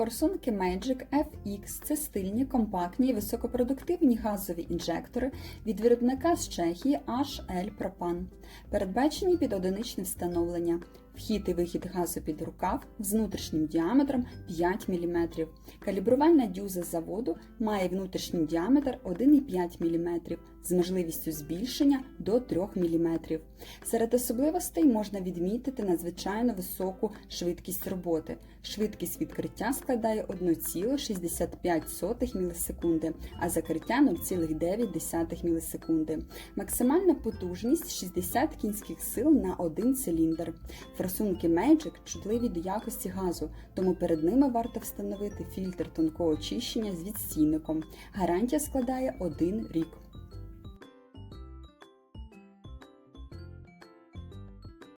Форсунки Magic FX це стильні, компактні і високопродуктивні газові інжектори від виробника з Чехії HL Propan. Передбачені під одиничне встановлення. Вхід і вихід газу під рукав з внутрішнім діаметром 5 мм. Калібрувальна дюза заводу має внутрішній діаметр 1,5 мм з можливістю збільшення до 3 мм. Серед особливостей можна відмітити надзвичайно високу швидкість роботи. Швидкість відкриття складає 1,65 мілісекунди, а закриття 0,9 мілісекунди. Максимальна потужність 60 кінських сил на один циліндр. Форсунки Magic чутливі до якості газу, тому перед ними варто встановити фільтр тонкого очищення з відстійником. Гарантія складає один рік.